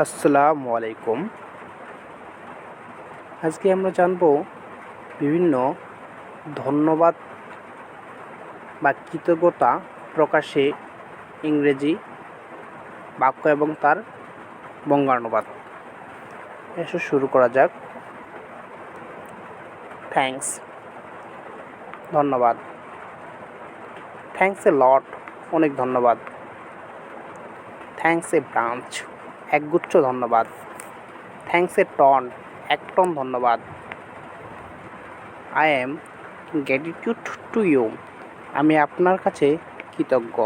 আসসালামু আলাইকুম। আজকে আমরা জানব বিভিন্ন ধন্যবাদ বা কৃতজ্ঞতা প্রকাশে ইংরেজি বাক্য এবং তার বঙ্গানুবাদ। এসো শুরু করা যাক। থ্যাঙ্কস ধন্যবাদ। থ্যাঙ্কস এ লট অনেক ধন্যবাদ। থ্যাঙ্কস এ ব্রাঞ্চ একগুচ্ছ ধন্যবাদ। থ্যাঙ্কস এ টন এক টন ধন্যবাদ। I am gratitude to you আমি আপনার কাছে কৃতজ্ঞ।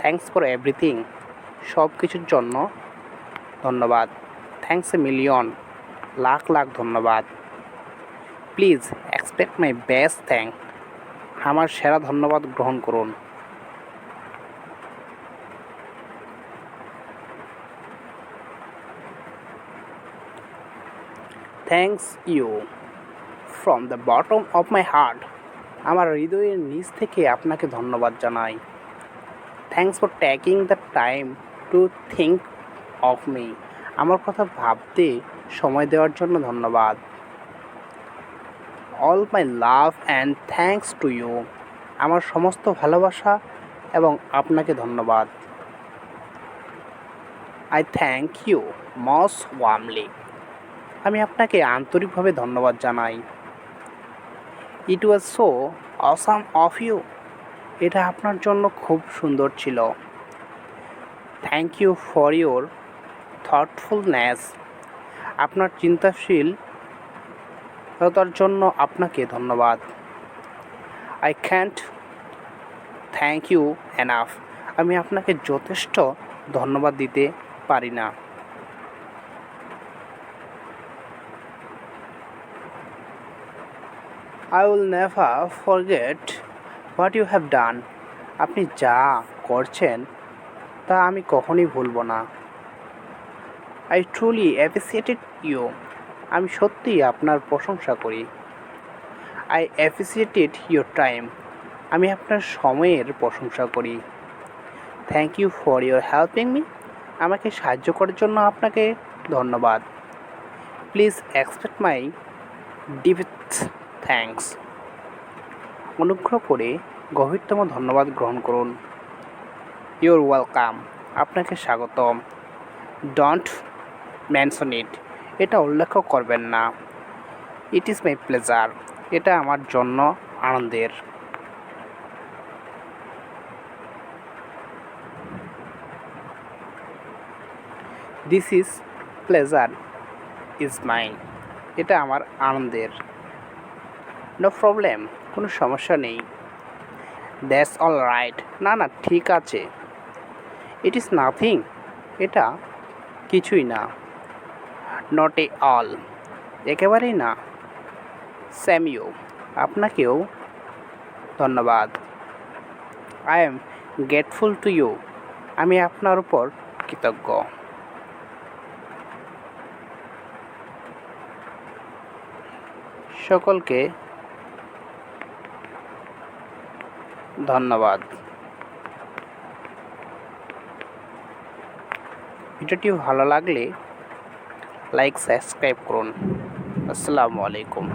থ্যাংকস ফর এভরিথিং সব কিছুর জন্য ধন্যবাদ। Thanks a million lakh lakh ধন্যবাদ। Please expect my best thank আমার সেরা ধন্যবাদ গ্রহণ করুন। Thanks you from the bottom of my heart আমার হৃদয়ের নিচ থেকে আপনাকে ধন্যবাদ জানাই। Thanks for taking the time to think of me আমার কথা ভাবতে সময় দেওয়ার জন্য ধন্যবাদ। All my love and thanks to you আমার সমস্ত ভালোবাসা এবং আপনাকে ধন্যবাদ। I thank you most warmly আমি আপনাকে আন্তরিকভাবে ধন্যবাদ জানাই। It was so awesome of you এটা আপনার জন্য খুব সুন্দর ছিল। Thank you for your thoughtfulness আপনার চিন্তাশীল তার জন্য আপনাকে ধন্যবাদ। I can't thank you enough আমি আপনাকে যথেষ্ট ধন্যবাদ দিতে পারি না। I will never forget what you have done আপনি যা করছেন, তা আমি কখনই ভুলব না। আই ট্রুলি অ্যাপ্রিসিয়েটেড ইউ আমি সত্যিই আপনার প্রশংসা করি। আই অ্যাপ্রিসিয়েটেড ইউর টাইম আমি আপনার সময়ের প্রশংসা করি। Thank you for your helping me আমাকে সাহায্য করার জন্য আপনাকে ধন্যবাদ। Please expect my depth thanks. অনুগ্রহ করে গভীরতম ধন্যবাদ গ্রহণ করুন। ইউর ওয়েলকাম আপনাকে স্বাগতম। ডোন্ট মেনশন ইট এটা উল্লেখ করবেন না। ইট ইজ মাই প্লেজার এটা আমার জন্য আনন্দের। This is pleasure is mine এটা আমার আনন্দের। নো প্রবলেম কোনো সমস্যা নেই। দ্যাটস অল রাইট না না, ঠিক আছে। ইট ইজ নাথিং এটা কিছুই না। নট এ অল একেবারেই না। স্যামিও আপনাকেও ধন্যবাদ। I am grateful to you আমি আপনার উপর কৃতজ্ঞ। সকলকে ধন্যবাদ। ভিডিওটি ভালো লাগলে লাইক সাবস্ক্রাইব করুন। আসসালামু আলাইকুম।